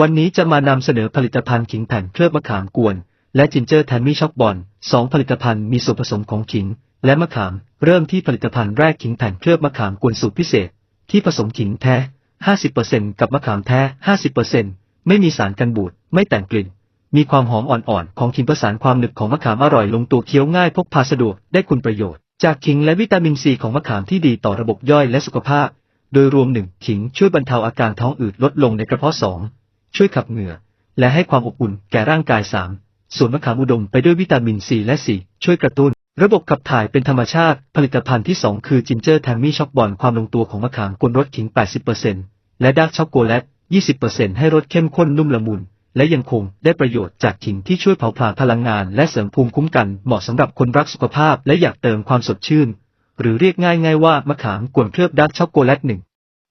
วันนี้จะมานำเสนอผลิตภัณฑ์ขิงแผ่นเคลือบมะขามกวน และจินเจอร์แทนมี่ช็อกบอลสองผลิตภัณฑ์มีส่วนผสมของขิง และมะขาม เริ่มที่ผลิตภัณฑ์แรกขิงแผ่นเคลือบมะขามกวนสูตรพิเศษ ที่ผสมขิงแท้ 50%กับมะขามแท้ 50%ไม่มีสารกันบูด ไม่แต่งกลิ่น มีความหอมอ่อนๆ ของขิงประสานความหนึบของมะขามอร่อยลงตัวเคี้ยวง่ายพกพาสะดวกได้คุณประโยชน์ จากขิงและวิตามินซีของมะขามที่ดีต่อระบบย่อยและสุขภาพ โดยรวมหนึ่งขิงช่วยบรรเทาอาการท้องอืดลดลงในกระเพาะสอง ช่วยขับเหงื่อ และให้ความอบอุ่นแก่ร่างกายสามส่วนมะขามอุดมไปด้วยวิตามินซีและสีช่วยกระตุ้น ระบบขับถ่ายเป็นธรรมชาติ ผลิตภัณฑ์ที่ 2 คือจินเจอร์แทมมี่ช็อกบอลความลงตัวของมะขามกวนรสขิง 80%และดาร์กช็อกโกแลต 20%ให้รสเข้มข้นนุ่มละมุน และยังคงได้ประโยชน์จากขิงที่ช่วยเผาผลาญพลังงาน และเสริมภูมิคุ้มกันเหมาะสำหรับคนรักสุขภาพและอยากเติมความสดชื่น หรือเรียกง่ายๆว่ามะขามกวนเคลือบดาร์กช็อกโกแลตหนึ่ง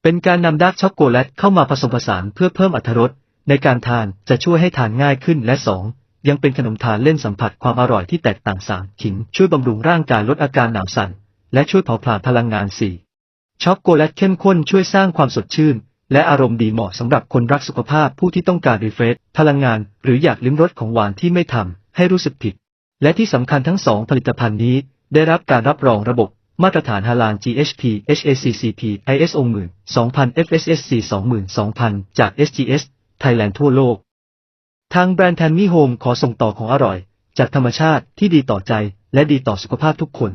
เป็นการนำดาร์กช็อกโกแลตเข้ามาผสมผสานเพื่อเพิ่มอรรถรส ในการทานจะช่วยให้ทานง่ายขึ้นและ 2 ยังเป็นขนมทานเล่นสัมผัสความอร่อยที่แตกต่าง 3 ขิงช่วยบำรุงร่างกายลดอาการหนาวสั่น และช่วยเผาผลาญพลังงาน 4 ช็อกโกแลตเข้มข้นช่วยสร้างความสดชื่น และอารมณ์ดีเหมาะสำหรับคนรักสุขภาพผู้ที่ต้องการรีเฟรชพลังงาน หรืออยากลิ้มรสของหวานที่ไม่ทำให้รู้สึกผิด และที่สำคัญทั้งสองผลิตภัณฑ์นี้ ได้รับการรับรองระบบมาตรฐานฮาลาล GHP HACCP ISO 1000 2000 FSSC 22000 จาก SGS ไทยแลนด์ทั่วโลก ทางแบรนด์แทนมี่โฮมขอส่งต่อของอร่อย จากธรรมชาติที่ดีต่อใจและดีต่อสุขภาพทุกคน